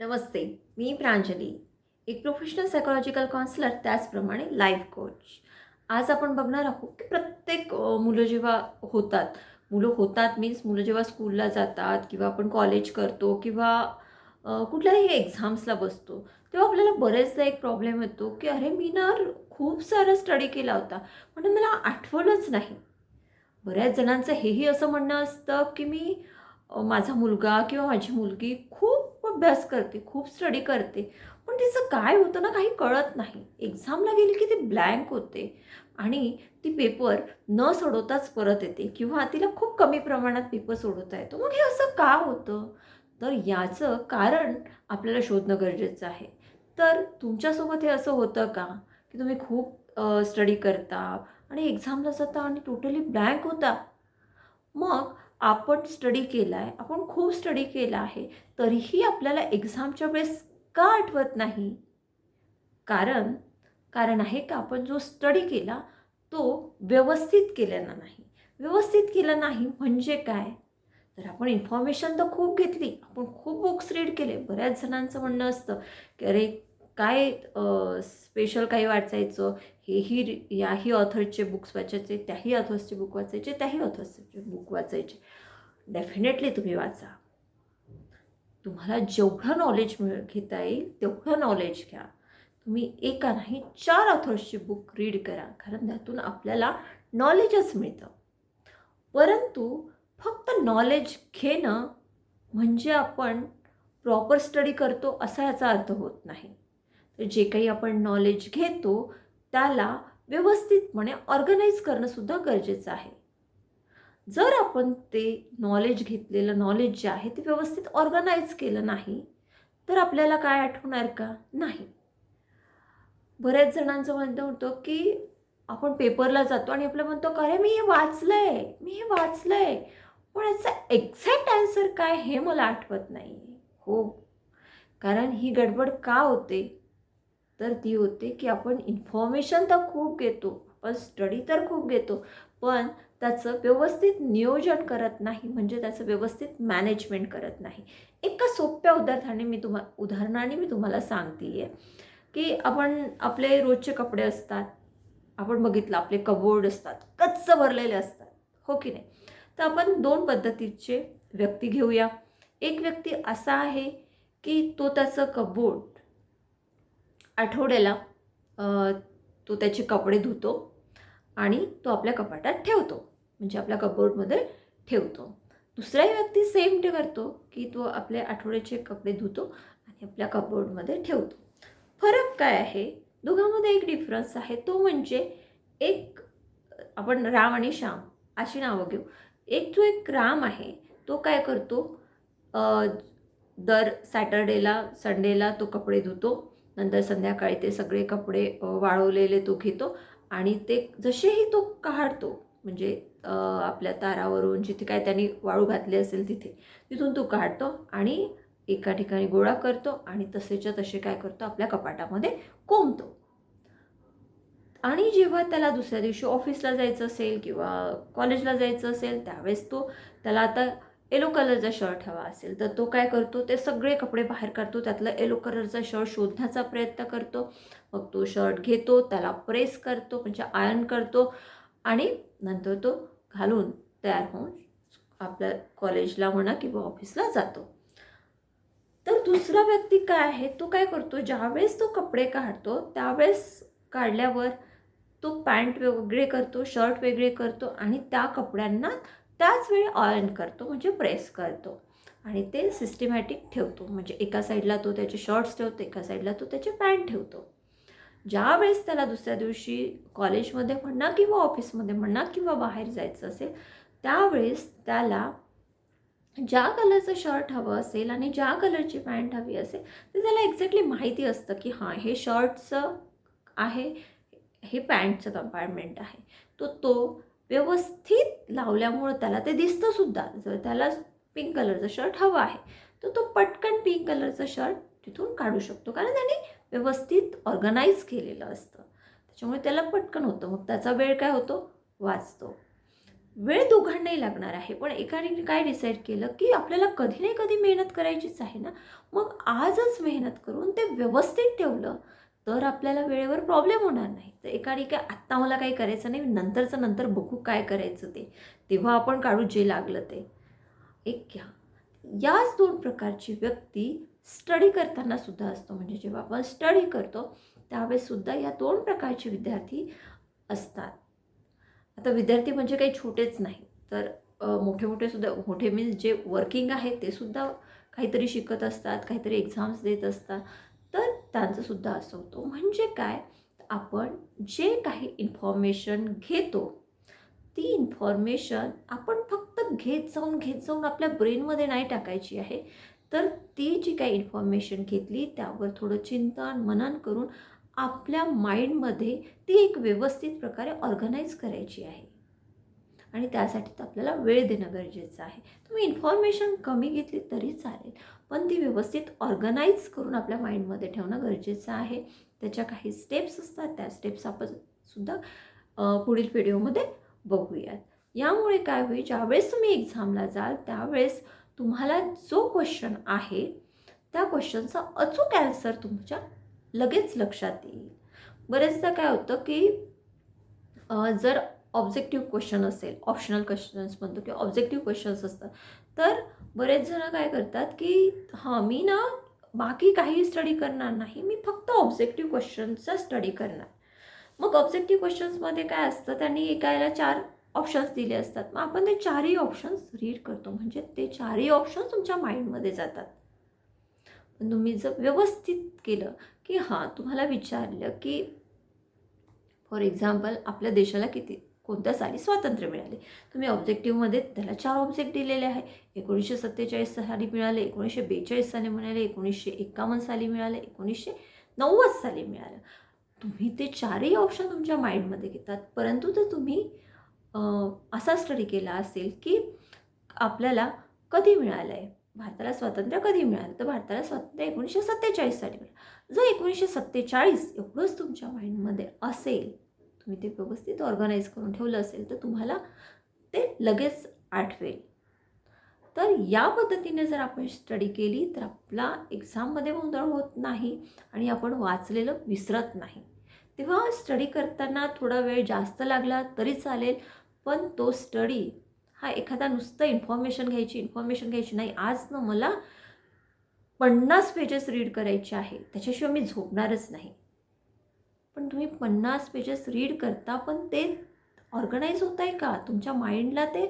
नमस्ते मी प्रांजली एक professional psychological counsellor त्याचप्रमाणे लाईफ कोच आज आपण बघणार आहोत की प्रत्येक मुलं जेव्हा होतात मुलं होतात मीन्स मुलं जेव्हा स्कूलला जातात किंवा आपण कॉलेज करतो किंवा कुठल्याही एक्झाम्सला बसतो तेव्हा आपल्याला बरेचदा एक प्रॉब्लेम येतो की अरे मी ना खूप सारा स्टडी केला होता पण मला आठवलंच नाही. बऱ्याच जणांचं हेही असं म्हणणं असतं की मी माझा मुलगा किंवा माझी मुलगी खूप अभ्यास करते खूप स्टडी करते. पण तिचं काय होतं ना काही कळत नाही. एक्झामला गेली की ती ब्लँक होते आणि ती पेपर न सोडवताच परत येते किंवा तिला खूप कमी प्रमाणात पेपर सोडवता येतो. मग हे असं का होतं? तर याचं कारण आपल्याला शोधणं गरजेचं आहे. तर तुमच्यासोबत हे असं होतं का? की तुम्ही खूप स्टडी करता आणि एक्झामला जाता आणि टोटली ब्लँक होता. मग आपण स्टडी केला आहे आपण खूप स्टडी केला आहे तरीही आपल्याला एक्झामच्या वेळेस का आठवत नाही? कारण कारण आहे का आपण जो स्टडी केला तो व्यवस्थित केलेला नाही. व्यवस्थित केलं नाही म्हणजे काय? तर आपण इन्फॉर्मेशन तर खूप घेतली आपण खूप बुक्स रीड केले. बऱ्याच जणांचं म्हणणं असतं की अरे काय स्पेशल काही वाचायचं हेही याही ऑथरचे बुक्स वाचायचे त्याही ऑथर्सचे बुक वाचायचे त्याही ऑथर्सचे बुक वाचायचे. डेफिनेटली तुम्ही वाचा. तुम्हाला जेवढं नॉलेज मिळ घेता येईल तेवढं नॉलेज घ्या. तुम्ही एका नाही चार ऑथर्सची बुक रीड करा. कारण त्यातून आपल्याला नॉलेजच मिळतं. परंतु फक्त नॉलेज घेणं म्हणजे आपण प्रॉपर स्टडी करतो असा याचा अर्थ होत नाही. तर जे काही आपण नॉलेज घेतो त्याला व्यवस्थितपणे ऑर्गनाईज करणंसुद्धा गरजेचं आहे. जर आपण ते नॉलेज घेतलेलं नॉलेज जे आहे ते व्यवस्थित ऑर्गनाईज केलं नाही तर आपल्याला काय आठवणार का? नाही. बऱ्याच जणांचं म्हणणं होतं की आपण पेपरला जातो आणि आपलं म्हणतो का अरे मी हे वाचलं आहे मी हे वाचलं आहे पण याचा एक्झॅक्ट आन्सर काय हे मला आठवत नाही हो. कारण ही गडबड का होते? तर ती होते की आपण इन्फॉर्मेशन तर खूप घेतो आपण स्टडी तर खूप घेतो पण त्याचं व्यवस्थित नियोजन करत नाही म्हणजे त्याचं व्यवस्थित मॅनेजमेंट करत नाही. एका सोप्या उदाहरणाने मी तुम्हा उदाहरणाने मी तुम्हाला सांगते आहे की आपण आपले रोजचे कपडे असतात आपण बघितलं आपले कबोर्ड असतात कच्च भरलेले असतात हो की नाही? तर आपण दोन पद्धतीचे व्यक्ती घेऊया. एक व्यक्ती असा आहे की तो त्याचं कबोर्ड आठवड्याला तो त्याचे कपडे धुतो आणि तो आपल्या कपाटात ठेवतो. म्हणजे आपल्या कपोर्टमध्ये ठेवतो. दुसराही व्यक्ती सेम ते करतो की तो आपले आठवड्याचे कपडे धुतो आणि आपल्या कपोर्टमध्ये ठेवतो. फरक काय आहे? दोघांमध्ये एक डिफरन्स आहे. तो म्हणजे एक आपण राम आणि श्याम अशी नावं घेऊ. एक जो एक राम आहे तो काय करतो? दर सॅटर्डेला संडेला तो कपडे धुतो. नंतर संध्याकाळी ते सगळे कपडे वाळवलेले तो घेतो आणि ते जसेही तो काढतो म्हणजे आपल्या तारावरून जिथे काय त्यांनी वाळू घातली असेल तिथे तिथून तो काढतो आणि एका ठिकाणी गोळा करतो आणि तसेच्या तसे काय करतो आपल्या कपाटामध्ये कोंबतो आणि जेव्हा त्याला दुसऱ्या दिवशी ऑफिसला जायचं असेल किंवा कॉलेजला जायचं असेल त्यावेळेस तो त्याला आता येलो कलरचा शर्ट हवा असेल तर तो काय करतो? ते सगळे कपडे बाहेर काढतो त्यातला येलो कलरचा शर्ट शोधण्याचा प्रयत्न करतो. मग तो शर्ट घेतो त्याला प्रेस करतो म्हणजे आयर्न करतो आणि नंतर तो घालून तयार होऊन आपल्या कॉलेजला म्हणा किंवा ऑफिसला जातो. तर दुसरा व्यक्ती काय आहे? तो काय करतो? ज्यावेळेस तो कपडे काढतो त्यावेळेस काढल्यावर तो पॅन्ट वेगळे करतो शर्ट वेगळे करतो आणि त्या कपड्यांना त्याच वेळी ऑन करतो म्हणजे प्रेस करतो. आणि ते सिस्टमॅटिक ठेवतो. म्हणजे एका साईडला तो त्याचे शर्ट्स ठेवतो एका साईडला तो त्याचे पॅन्ट ठेवतो. ज्यावेळेस त्याला दुसऱ्या दिवशी कॉलेजमध्ये म्हणा किंवा ऑफिसमध्ये म्हणा किंवा बाहेर जायचं असेल त्यावेळेस त्याला ज्या कलरचं शर्ट हवं असेल आणि ज्या कलरची पॅन्ट हवी असेल ते त्याला एक्झॅक्टली माहिती असतं की हां हे शर्टचं आहे हे पॅन्टचं कंपार्टमेंट आहे. तो तो व्यवस्थित लावल्यामुळं त्याला ते दिसतं सुद्धा. जर त्याला पिंक कलरचं शर्ट हवं आहे तर तो पटकन पिंक कलरचं शर्ट तिथून काढू शकतो. कारण त्याने व्यवस्थित ऑर्गनाईज केलेलं असतं. त्याच्यामुळे त्याला पटकन होतं. मग त्याचा वेळ काय होतो? वाचतो. वेळ दोघांनाही लागणार आहे. पण एकाने काय डिसाईड केलं की आपल्याला कधी नाही कधी मेहनत करायचीच आहे ना? मग आजच मेहनत करून ते व्यवस्थित ठेवलं तर आपल्याला वेळेवर प्रॉब्लेम होणार नाही. तर एकाने काय आत्ता मला काही करायचं नाही नंतरचं नंतर बघू काय करायचं ते. तेव्हा आपण काढू जे लागलं ते. एक घ्या. याच दोन प्रकारची व्यक्ती स्टडी करताना सुद्धा असतो. म्हणजे जेव्हा आपण स्टडी करतो त्यावेळेसुद्धा या दोन प्रकारचे विद्यार्थी असतात. आता विद्यार्थी म्हणजे काही छोटेच नाही. तर मोठे मोठे सुद्धा मोठे मीन्स जे वर्किंग आहेत ते सुद्धा काहीतरी शिकत असतात काहीतरी एक्झाम्स देत असतात. तर त्यांचंसुद्धा असं होतं. म्हणजे काय? आपण जे काही इन्फॉर्मेशन घेतो ती इन्फॉर्मेशन आपण फक्त घेत जाऊन घेत जाऊन आपल्या ब्रेनमध्ये नाही टाकायची आहे. तर ती जी काही इन्फॉर्मेशन घेतली त्यावर थोडं चिंतन मनन करून आपल्या माइंडमध्ये ती एक व्यवस्थित प्रकारे ऑर्गनाईज करायची आहे. आणि त्यासाठी तर आपल्याला वेळ देणं गरजेचं आहे. तुम्ही इन्फॉर्मेशन कमी घेतली तरी चालेल पण ती व्यवस्थित ऑर्गनाईज करून आपल्या माइंडमध्ये ठेवणं गरजेचं आहे. त्याच्या काही स्टेप्स असतात त्या स्टेप्स आपण सुद्धा पुढील व्हिडिओमध्ये बघूयात. यामुळे काय होईल ज्यावेळेस तुम्ही एक्झामला जाल त्यावेळेस तुम्हाला जो क्वेश्चन आहे त्या क्वेश्चनचा अचूक ॲन्सर तुमच्या लगेच लक्षात येईल. बरेचदा काय होतं की जर ऑब्जेक्टिव्ह क्वेश्चन असेल ऑप्शनल क्वेश्चन्स म्हणतो किंवा ऑब्जेक्टिव्ह क्वेश्चन्स असतात. तर बरेच जण काय करतात की हां मी ना बाकी काही स्टडी करणार नाही मी फक्त ऑब्जेक्टिव्ह क्वेश्चन्सचा स्टडी करणार. मग ऑब्जेक्टिव्ह क्वेश्चन्समध्ये काय असतं त्यांनी एकायला चार ऑप्शन्स दिले असतात. मग आपण ते चारही ऑप्शन्स रीड करतो. म्हणजे ते चारही ऑप्शन्स तुमच्या माइंडमध्ये जातात. पण तुम्ही जर व्यवस्थित केलं की हां तुम्हाला विचारलं की फॉर एक्झाम्पल आपल्या देशाला किती कोणत्या साली स्वातंत्र्य मिळाले? तुम्ही ऑब्जेक्टिव्हमध्ये त्याला चार ऑब्जेक्ट दिलेले आहे एकोणीसशे सत्तेचाळीस साली मिळाले एकोणीसशे बेचाळीस साली मिळाले एकोणीसशे एकावन्न साली मिळाले एकोणीसशे नव्वद साली मिळालं. तुम्ही ते चारही ऑप्शन तुमच्या माइंडमध्ये घेतात. परंतु जर तुम्ही असा स्टडी केला असेल की आपल्याला कधी मिळालं आहे भारताला स्वातंत्र्य कधी मिळालं? तर भारताला स्वातंत्र्य एकोणीसशे सत्तेचाळीस साली मिळालं. जर एकोणीसशे सत्तेचाळीस एवढंच तुमच्या माइंडमध्ये असेल तुम्ही ते व्यवस्थित ऑर्गनाईज करून ठेवलं असेल तर तुम्हाला ते लगेच आठवेल. तर या पद्धतीने जर आपण स्टडी केली तर आपला एक्झाममध्ये गोंधळ होत नाही आणि आपण वाचलेलं विसरत नाही. तेव्हा स्टडी करताना थोडा वेळ जास्त लागला तरी चालेल पण तो स्टडी हा एखादा नुसतं इन्फॉर्मेशन घ्यायची इन्फॉर्मेशन घ्यायची नाही. आज ना मला पन्नास पेजेस रीड करायचे आहे त्याच्याशिवाय मी झोपणारच नाही. पण तुम्ही पन्नास पेजेस रीड करता पण ते ऑर्गनाईज होत आहे का? तुमच्या माइंडला ते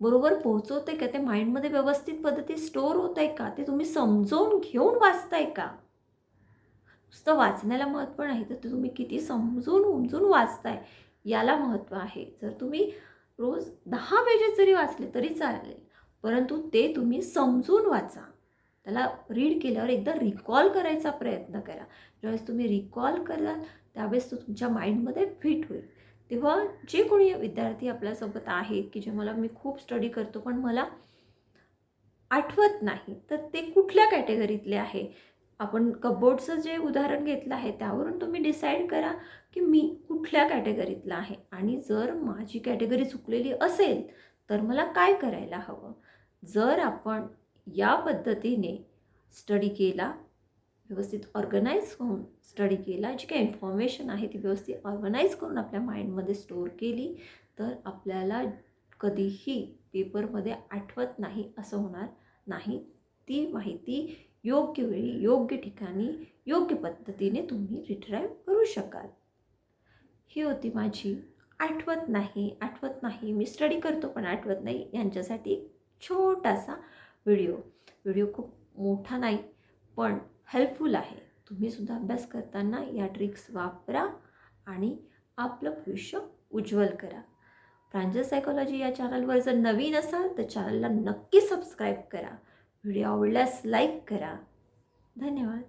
बरोबर पोहोचवते का? ते माइंडमध्ये व्यवस्थित पद्धती स्टोअर होत आहे का? ते तुम्ही समजवून घेऊन वाचताय का? नुसतं वाचण्याला महत्त्व नाही तर ते तुम्ही किती समजून उमजून वाचताय याला महत्त्व आहे. जर तुम्ही रोज दहा पेजेस जरी वाचले तरी चालेल परंतु ते तुम्ही समजून वाचा. त्याला रीड केल्यावर एकदा रिकॉल करायचा प्रयत्न करा. ज्यावेळेस तुम्ही रिकॉल कराल त्यावेळेस तो तुमच्या माइंडमध्ये फिट होईल. तेव्हा जे कोणी विद्यार्थी आपल्यासोबत आहेत की जे मला मी खूप स्टडी करतो पण मला आठवत नाही तर ते कुठल्या कॅटेगरीतले आहे? आपण कबोर्डचं जे उदाहरण घेतलं आहे त्यावरून तुम्ही डिसाईड करा की मी कुठल्या कॅटेगरीतला आहे? आणि जर माझी कॅटेगरी चुकलेली असेल तर मला काय करायला हवं? जर आपण या पद्धतीने स्टडी केला व्यवस्थित ऑर्गनाईज करून स्टडी केला. जी काही इन्फॉर्मेशन आहे ती व्यवस्थित ऑर्गनाईज करून आपल्या माइंडमध्ये स्टोअर केली तर आपल्याला कधीही पेपरमध्ये आठवत नाही असं होणार नाही. ती माहिती योग्य वेळी योग्य ठिकाणी योग्य पद्धतीने तुम्ही रिट्राईव्ह करू शकाल. ही होती माझी आठवत नाही आठवत नाही. मी स्टडी करतो पण आठवत नाही. यांच्यासाठी एक छोटासा व्हिडिओ. व्हिडिओ खूप मोठा नाही पण हेल्पफुल आहे. तुम्हीसुद्धा अभ्यास करताना या ट्रिक्स वापरा आणि आपलं भविष्य उज्ज्वल करा. प्रांजल सायकोलॉजी या चॅनलवर जर नवीन असाल तर चॅनलला नक्की सबस्क्राईब करा. व्हिडिओ आवडल्यास लाईक करा. धन्यवाद.